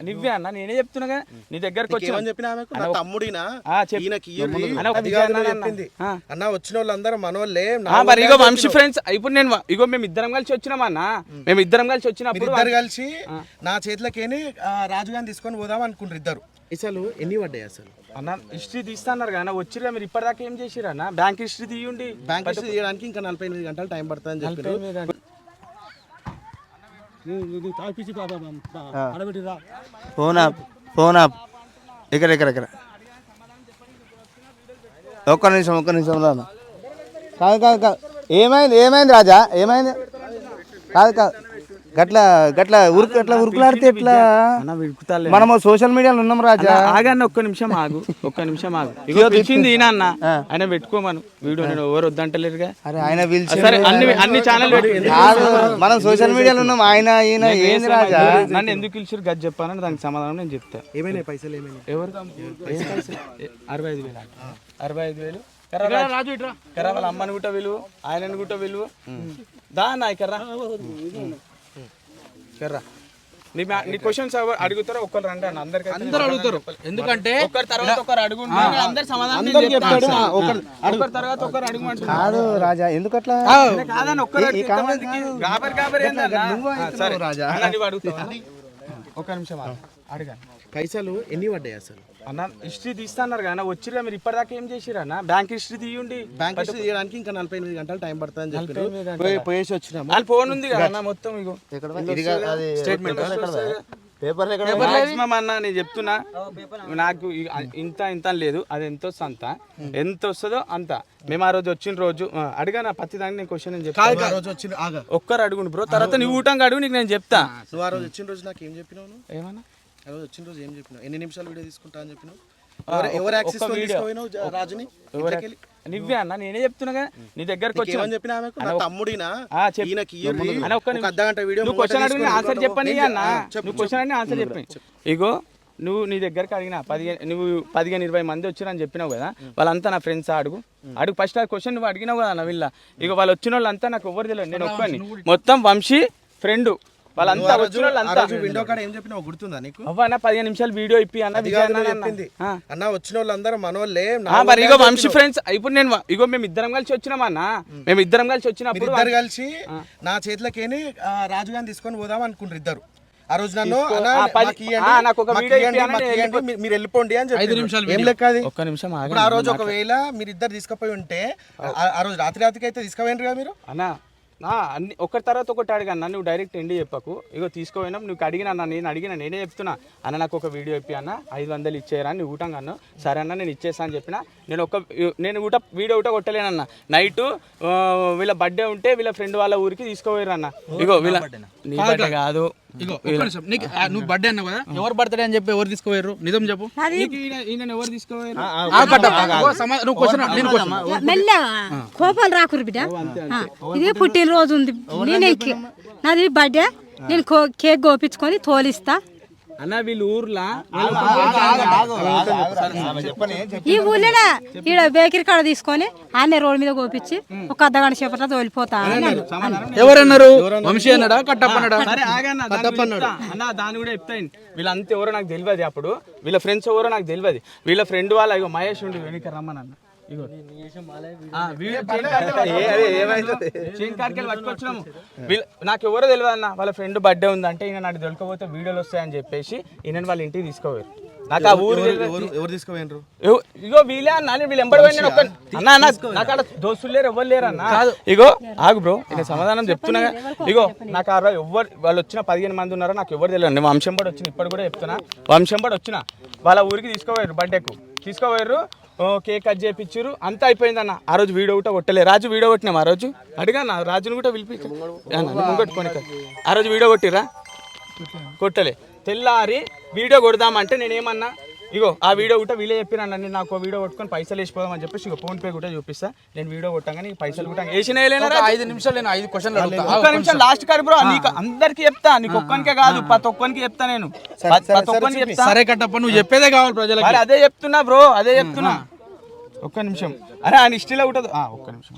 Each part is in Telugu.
నువ్వే అన్న నేనే చెప్తున్నా నీ దగ్గరకు వచ్చి చెప్పిన తమ్ముడినా. అన్న, వచ్చిన వాళ్ళందరూ మనోళ్ళే మరి ఇగో వంశీ. ఫ్రెండ్స్ ఇప్పుడు నేను ఇగో మేము ఇద్దరం కలిసి వచ్చినాం అన్న. మేము ఇద్దరం కలిసి వచ్చినప్పుడు కలిసి నా చేతిలోకేని ఆ, రాజుగారిని తీసుకొని పోదాం అనుకుంటారు ఇద్దరు. అసలు ఎన్ని పడ్డాయి అసలు? అన్న హిస్టరీ తీస్తాన్నారు కదా వచ్చిరా మీరు ఇప్పటిదాకా ఏం చేసిరా అన్న? బ్యాంక్ హిస్టరీ తీయండి. బ్యాంక్ హిస్టరీ తీయడానికి ఇంకా నలభై ఎనిమిది గంటలు టైం చెప్పారు ఫోన్ ఆప్ ఫోన్ ఆప్. ఇక్కడ ఇక్కడ ఇక్కడ. ఒక్క నిమిషం ఒక్క నిమిషం కాదు కాదు కాదు. ఏమైంది ఏమైంది రాజా? ఏమైంది? కాదు కాదు. గట్ల గట్ల ఉరుకు గట్ల ఉరుకులాడితే ఎట్లా? మనము సోషల్ మీడియాలో ఉన్నాం రాజా. ఆగన్న ఒక్క నిమిషం ఆగు ఒక్క నిమిషం ఆగు. ఇగో తెచ్చింది ఈయన అన్న. ఆయన పెట్టుకోమను. వీడియో నేను ఎవరు వద్దంటలేరుగా? అరే ఆయన పిలిచి సరే అన్ని అన్ని. ఛానల్ మనం సోషల్ మీడియాలో ఉన్నాం. ఆయన ఈయన ఏంది రాజా? నన్ను ఎందుకు పిలిచారు గది చెప్పానని దానికి సమాధానం నేను చెప్తా. ఏమైనాయి పైసలు ఏమైనాయి? ఎవరు? అరవై ఐదు వేలు అరవై ఐదు వేలు. కర్రా రాజు. ఇట్రా కర్రా వాళ్ళ అమ్మని గుట్ట విలువ ఆయనని గుట్ట విలువ. దా నాయ్ కర్రా నీ నీ క్వశ్చన్స్ అడుగుతారా ఒక్కరు రండి అన్న అందరికి అందరు అడుగుతారు ఎందుకంటే ఒకరి తర్వాత ఒకరు అడుగు అందరు సమాధానం నేను చెప్తా. ఒకరి తర్వాత ఒకరు అడుగుమంటున్నారు కాదు రాజా ఎందుకు అట్లా కాదని ఒక్కరు అడిగితే? గాబర్ గాబర్ ఏందన్నా? సరే. రాజా. అడుగుతావా? ఒక నిమిషం. అడగండి పైసలు ఎన్ని పడ్డాయి అసలు? అన్న హిస్టరీ తీస్తాన్నారు కదా వచ్చిరా మీరు ఇప్పటిదాకా ఏం చేసిరా అన్న? బ్యాంక్ హిస్టరీ తీయండి. బ్యాంక్ హిస్టరీ తీయడానికి ఇంకా నలభై ఎనిమిది గంటలు టైం పడుతుందని చెప్పారు పోయి- పోయేసి వచ్చినాము. వాళ్ళ ఫోన్ ఉంది కదా అన్న మొత్తం ఇగో. స్టేట్మెంట్ పేపర్ మాక్సిమం అన్న నేను చెప్తున్నా. నాకు ఇంత ఇంత అని లేదు. అది ఎంత వస్తుంది అంత? ఎంత వస్తుందో అంత. మేము ఆ రోజు వచ్చిన రోజు అడిగానా ప్రతి దానికి నేను క్వశ్చన్ నేను చెప్తా. ఆ రోజు వచ్చిన ఆగా. ఒక్కరు అడుగుండు బ్రో తర్వాత నువ్వు ఊటంగా అడుగు నీకు నేను చెప్తా. నువ్వు ఆ రోజు వచ్చిన రోజు నాకు ఏం చెప్పినావు ఏమన్నా? రోజు వచ్చిన రోజు ఏం చెప్పినావు? ఎన్ని నిమిషాలు వీడియో తీసుకుంటా అని చెప్పినావు? ఎవరు- యాక్సెస్ రాజుని? నువ్వే అన్న నేనే చెప్తున్నా నీ దగ్గరకు వచ్చి ఏమని చెప్పిన ఆమెకు? నా తమ్ముడినా. ఈయనకి ఒక్క. అర్ధ గంట వీడియో నువ్వు క్వశ్చన్ అడిగిన ఆన్సర్. చెప్పని అన్న. నువ్వు క్వశ్చన్ అడిగిన ఆన్సర్ చెప్పి. ఇగో నువ్వు నీ దగ్గరికి అడిగిన పదిహేను నువ్వు పదిహేను ఇరవై మంది వచ్చిరని చెప్పినావు కదా. వాళ్ళంతా నా ఫ్రెండ్స్ అడుగు. అడుగు. ఫస్ట్ ఆ క్వశ్చన్ నువ్వు అడిగినావు కదా నా వీళ్ళ ఇక వాళ్ళు వచ్చిన వాళ్ళంతా నాకు ఎవరు తెలియదు. నేను ఒక్కని మొత్తం వంశీ ఫ్రెండ్ వాళ్ళంతా వచ్చిన వాళ్ళంతా. రోజు విండో కాడ ఏం చెప్పినావు? గుర్తుందా నీకు? అవ్వ అన్న పదిహేను నిమిషాలు వీడియో ఇప్పి అన్న. చెప్పింది. అన్న వచ్చిన వాళ్ళందరూ మనోళ్ళే మరి వాళ్ళే ఇగో వంశీ. ఫ్రెండ్స్ ఇప్పుడు నేను ఇప్పుడు మేము ఇద్దరం కలిసి వచ్చినాం అన్న. మేము ఇద్దరం కలిసి వచ్చినప్పుడు మీరిద్దరు కలిసి నా చేతిలోకేని ఆ, రాజుగారిని తీసుకొని పోదాం అనుకుంటారు ఇద్దరు. ఆ రోజు నన్ను మీరు- వెళ్ళిపోండి అని చెప్పి నిమిషాలు ఏం లెక్క అది? ఒక్క నిమిషం. ఇప్పుడు ఆ రోజు ఒకవేళ మీరు ఇద్దరు తీసుకుపోయి ఉంటే ఆ- రోజు రాత్రి రాత్రికి అయితే తీసుకుపోయినారు కదా మీరు? అన్న అన్ని ఒకటి తర్వాత ఒకటి అడిగాను నువ్వు డైరెక్ట్ ఎండి చెప్పకు. ఇగో తీసుకోపోయినాం నువ్వు అడిగినా అన్న నేను అడిగిన నేనే చెప్తున్నా. అన్న నాకు ఒక వీడియో ఇప్పి అన్న ఐదు వందలు ఇచ్చేయరా అని ఊటంగా అన్న సరే అన్న నేను ఇచ్చేసా అని చెప్పిన నేను ఒక నేను ఊట వీడియో ఊట కొట్టలేనన్న. నైట్ వీళ్ళ బర్త్డే ఉంటే వీళ్ళ ఫ్రెండ్ వాళ్ళ ఊరికి తీసుకోపోయారు అన్న. ఇగో వీళ్ళ కాదు. ఇగో. నీకు నువ్వు బర్త్డే అన్నావు కదా ఎవరు బర్త్డే అని చెప్పి ఎవరు తీసుకుపోయారు నిజం చెప్పు. ఎవరు క్వశ్చన్ మెల్లగా కోపాలు రాకురు బిడ్డ. ఇది పుట్టినరోజు ఉంది. నేను నాది బర్త్డే నేను కేక్ కోపించుకొని తోలిస్తా. అన్న వీళ్ళ ఊర్లో ఈ ఊళ్ళోనే ఈడ బేకరీ కాడ తీసుకొని ఆమె రోడ్డు మీద కోపించి ఒక అర్ధగంట సేపట్లో తోలిపోతా. ఎవరన్నారు? వంశీ అన్నాడా? కట్టప్ప అన్నాడా? సరే ఆగన్న దాని గురించి చెప్తా. అన్న దాన్ని కూడా వీళ్ళంతా ఎవరో నాకు తెలియదు అప్పుడు. వీళ్ళ ఫ్రెండ్స్ ఎవరో నాకు తెలియదు. వీళ్ళ ఫ్రెండ్ వాళ్ళ ఇగో మహేష్ ఉండి వెనుక రమ్మనన్న ఇగో. పట్టుకొచ్చినాము నాకు ఎవరో తెలియదు అన్న. వాళ్ళ ఫ్రెండ్ బర్త్డే ఉందంటే ఈయన నాకు దొరకపోతే వీడియోలు వస్తాయని చెప్పేసి ఈయన వాళ్ళ ఇంటికి తీసుకోపోయారు. నాకు ఆ ఊరు. ఎవరు ఎవరు తీసుకుపోయినారు? ఇగో- వీలే అన్న. నేను వీళ్ళు ఎంబడి పోయిన ఒక్క అన్న అన్న నాకు ఆడ దోస్తులు లేరు ఎవ్వరు లేరు అన్న. ఇగో ఆగు బ్రో నేను సమాధానం చెప్తున్నా. ఇగో నాకు ఆ రోజు ఎవ్వరు వాళ్ళు వచ్చిన పదిహేను మంది ఉన్నారో నాకు ఎవరు తెలియదు వంశంబడి వచ్చిన ఇప్పుడు కూడా చెప్తున్నా. వంశంబడి వచ్చిన. వాళ్ళ ఊరికి తీసుకోపోయారు బర్త్డేకు తీసుకోపోయారు. ఓ, కేక్ కట్ చేయించారు అంతా అయిపోయిందన్న. ఆ రోజు వీడియో కూడా కొట్టలే. రాజు వీడియో కొట్టినాం ఆ రోజు? అడిగా నా రాజుని కూడా పిలిపించు ముంగట్టుకొని ఆ రోజు వీడియో కొట్టిరా కొట్టలే. తెల్లారి వీడియో కొడదామంటే నేనేమన్నా ఇగో ఆ వీడియో కూడా వీళ్ళే చెప్పిన నేను నాకు వీడియో కొట్టుకొని పైసలు వేసిపోదాం అని చెప్పేసి ఇగో ఫోన్ పే కూడా చూపిస్తా. నేను వీడియో కొట్టగానే పైసలు కూడా వేసిన ఐదు నిమిషాలు నేను ఐదు క్వశ్చన్లు అడుగుతా. ఒక్క నిమిషం లాస్ట్ కాదు బ్రో నీకు అందరికి చెప్తా నీకు ఒక్కనికే కాదు ప్రతి ఒక్కరికి చెప్తా నేను. ప్రతి ఒక్కరికి చెప్తా. సరే కట్టప్ప నువ్వు చెప్పేదే కావాలి ప్రజలకు. మరి అదే చెప్తున్నా బ్రో అదే చెప్తున్నా. ఒక్క నిమిషం. అరే ఆయన హిస్టరీలో ఉంటుంది. ఆ, ఒక్క నిమిషం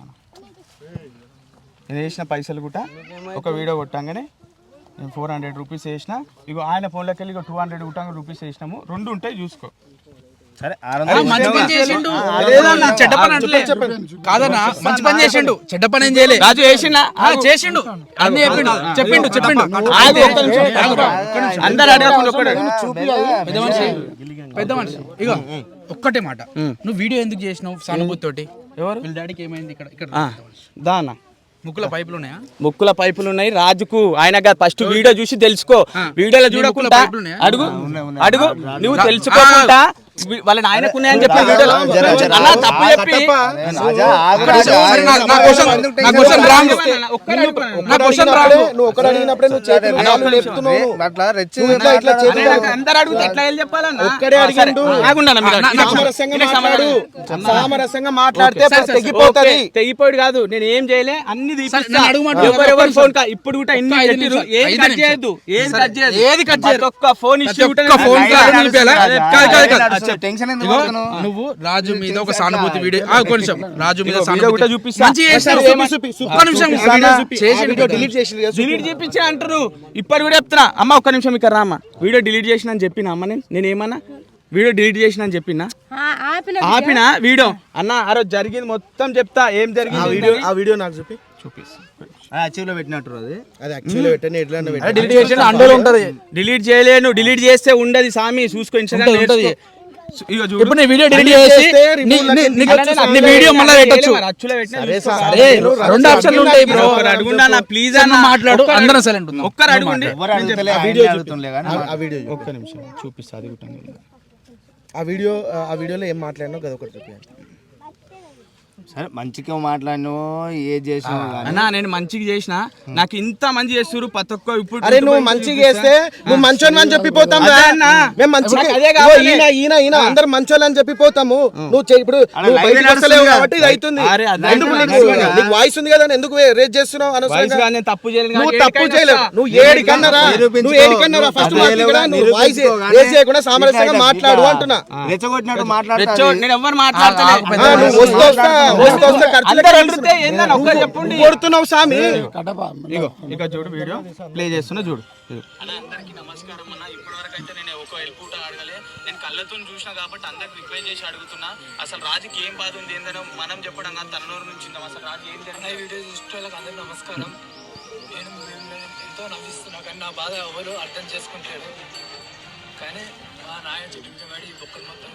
నేను వేసిన పైసలు కూడా ఒక వీడియో కొట్టంగానే నేను ఫోర్ హండ్రెడ్ రూపీస్ వేసిన ఇగో ఆయన ఫోన్లోకి వెళ్ళి ఇగో టూ హండ్రెడ్ గుట్టంగా రూపీస్ వేసినాము. రెండు ఉంటాయి చూసుకో. సరే ఆ, మంచి పని చేసిండు. లేదన్నా, చెడ్డ పని అంటలే కాదన్నా మంచి పని చేసిండు చెడ్డ పని ఏం చేయలే. రాజు వేసిందా ఆ, చేసిండు. అన్ని చెప్పిండు చెప్పిండు చెప్పిండు. అందరు అడగకుండా ఒక్కడే. పెద్ద మనిషి పెద్ద మనిషి. ఇగో ఒక్కటే మాట. నువ్వు వీడియో ఎందుకు చేసినావు సానుభూతి తోటి? ఎవరు? వీళ్ళ డాడీకి ఏమైంది ఇక్కడ? ఇక్కడ ఆ, దా అన్న ముక్కుల పైపులు ఉన్నాయా ముక్కుల పైపులు ఉన్నాయి రాజుకు ఆయన ఫస్ట్ వీడియో చూసి తెలుసుకో. వీడియోలో చూడకుండా? అడుగు. అడుగు. నువ్వు తెలుసుకోకుండా వాళ్ళ నాయనకు ఉన్నాయని చెప్పి వీడియోలో అన్న తప్పు చెప్పి నా- నా. నా క్వశ్చన్ నువ్వు అడిగినప్పుడే నువ్వు చేతులు అట్లా రెచ్చి ఇట్లా ఇట్లా చేతులు అందరు అడుగుతే ఎట్లా వెళ్ళి చెప్పాలన్నా ఒక్కడే. అడిగిండు. సామరస్యంగా మాట్లాడు మాట్లాడితే తెగిపోతుంది తెగిపోయాడు కాదు నేను ఏం చేయలే అన్ని తీపిస్తా. ఎవరెవరు ఫోన్ కా- ఇప్పుడు కూడా ఇన్ని. నిమిషాలు, ఏది కట్. చేయొద్దు ఏది కట్ చేయొద్దు ఏది కట్ చేయరు. ప్రతి ఒక్క ఫోన్ ఇష్యూ ఒక్క ఫోన్ కాదు. చెప్పు. టెన్షన్ ఎందుకు ఇగో, పడుతున్నావు? నువ్వు రాజు మీద ఒక సానుభూతి వీడియో ఆ, రాజు మీద ఇగో, వీడియో సానుభూతి కూడా చూపిస్తా. మంచి చేసినావు. ఒక్క నిమిషం. చేసి డిలీట్ చేసి డిలీట్ చేపించి అంటారు ఇప్పటి కూడా చెప్తున్నా. అమ్మ ఒక్క నిమిషం ఇక్కడ రామ్మ. వీడియో డిలీట్ చేసిన అని చెప్పిన అమ్మ నేను? నేను ఏమన్నా? వీడియో డిలీట్ చేసిన అని చెప్పిన? ఆ, ఆపిన ఆపిన వీడియో? అన్న ఆ రోజు జరిగింది మొత్తం చెప్తా. ఏం ఆ జరిగింది వీడియో ఆ వీడియో నాకు చూపి. ఆ, అచీవ్లో పెట్టినట్టు అది అది యాక్చువల్లీ పెట్టని ఎట్లా డిలీట్ చేసిన అండోలో ఉంటది. డిలీట్ చేయలేను. డిలీట్ చేస్తే ఉండదు సామి. చూసుకో ఇన్స్టాగ్రామ్ ఉంటది, ఉంటది. ఇప్పుడు నీ వీడియో డిలీట్ Delete చేసి చేస్తే నీ- remove నీ- like నీకు వచ్చేసి నీ వీడియో మళ్ళీ పెట్టొచ్చు. అచ్చులో పెట్టినా సరే చూసుకో. సార్. సరే నేను రెండు ఆప్షన్లు ఉంటాయి బ్రో. ఒక్కరు అడుగుండా నా ప్లీజ్ అన్న. మాట్లాడు అందరం సైలెంట్ ఉందాం ఒక్కరు అడుగుండి. ఎవరు అడుగుతలే ఆ ఆయనే వీడియో అడుగుతుండే కానీ ఆ వీడియో చూపి. ఒక్క నిమిషం. చూపిస్తా అది ఆ వీడియో ఆ వీడియోలో ఏం మాట్లాడినావు? కదా ఒకటి సరే మంచిగా మాట్లాడినో ఏ చేసినావు కానీ అన్నా నేను మంచిగా చేసిన. నాకు ఇంత మంచి చేస్తున్నారు ప్రతి ఒక్క ఇప్పుడు అరే నువ్వు మంచిగా చేస్తే నువ్వు మంచోని అని చెప్పిపోతాం అదే అన్న. మేము మంచిగా నాకు అదే కావాలి. ఈయన ఈయన ఈయన అందరు మంచోళ్ళు అని చెప్పిపోతాము. నువ్వు చే- ఇప్పుడు నువ్వు live బయటికి నడుస్తుంది వస్తలేవు కదా. కాబట్టి ఇది అవుతుంది. అరే, అదే ఎందుకు అన్న, నీకు నడుస్తుంది నీకు వాయిస్ ఉంది కదా ఎందుకు రేజ్ చేస్తున్నావు వయసు అనవసరంగా? కానీ నేను తప్పు చేయలేదు నువ్వు కానీ తప్పు ఏడికైనా చేయలేవు. వస్తా. నువ్వు ఏడికన్నారా నిరూపించుకో. నువ్వు ఏడికన్నారా ఫస్ట్ అదే మాట్లాడు లేవుగా, నువ్వు వాయిస్ నిరూపించుకో కానీ రేజ్ చేయకుండా సామరస్యంగా ఇట్లా మాట్లాడు ఇట్లా అంటున్నా. రెచ్చగొట్టినట్టు రెచ్చో- మాట్లాడతాడు నేను ఆగు, పెద్ద ఆ, నువ్వు వస్తూ కొడుతున్నావు సామి ఇగో ఇక చూడు వీడియో. ప్లే చేస్తున్నా చూడు. అందరికి నమస్కారం అన్న. ఇప్పటివరకు అయితే నేను ఒక ఎల్పూట అడగలే. నేను కళ్ళతో చూసినా కాబట్టి అందరికి రిక్వెస్ట్ చేసి అడుగుతున్నా. అసలు రాజుకి ఏం బాధ ఉంది ఏందనో మనం చెప్పడం కాదు తన నోరు నుంచి. అసలు రాజు ఏం జరిగింది వీడియో చూసిన వాళ్ళకి అందరికీ నమస్కారం. నేను ఎంతో నవ్విస్తున్నా కానీ నా బాధ ఎవరు అర్థం చేసుకుంటాడు కానీ మా నాయన చెట్టు మీద పడి బొక్కలు మొత్తం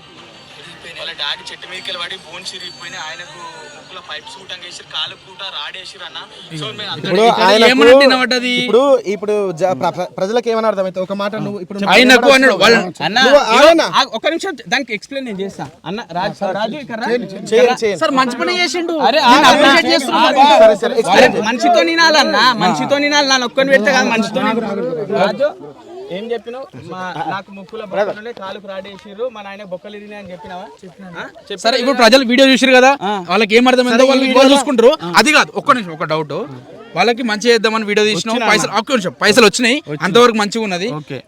విరిగిపోయినాయి వాళ్ళ డాడీ చెట్టు మీదకి పడి బోన్స్ ఇరిగిపోయినాయి ఆయనకు ముక్కులో పైప్ సూటంగా వేసి కాలు పూట రాడేసిరు అన్న సో ఇప్పుడు వినబడ్డది? ఇప్పుడు ఇప్పుడు జ- ప్ర- ప్ర- ప్రజలకు ఏమని అర్థమైతే ఒక మాట నువ్వు ఇప్పుడు ఆయనకు అన్నాడు వాళ్ళ అన్న నువ్వు ఆగన్నా. ఒక్క నిమిషం దానికి ఎక్స్ప్లెయిన్ నేను చేస్తా అన్న రాజు రాజు ఇక్కడ రా. చేయండి చేయండి సార్ మంచి పని చేసిండు అరే నేను ఆగు, appreciate ఆగు, చేస్తున్నా. ఆగు. సరే, సరే, అరే, మనిషితో నినాలన్నా మనిషితో నినాలి నన్ను ఒక్కని పెడితే కాదు మనిషితో రాజు ఏం చెప్పినావు? మా నాకు ముక్కుల బొక్కలుండే కాలుకు రాడేసిర్రు మా నాయన బొక్కలు ఇరిగినాయి అని చెప్పినావా. సరే ఇప్పుడు ప్రజలు వీడియో చూసారు కదా వాళ్ళకి ఏం అర్థమైందో వాళ్ళు వీడియో చూసుకుంటారు. అది కాదు ఒక్క నిమిషం ఒక డౌట్ వాళ్ళకి మంచి చేద్దామని వీడియో తీసినాం పైసలు ఒక్క నిమిషం పైసలు వచ్చినాయి అంతవరకు మంచిగా ఉన్నది. ఓకే.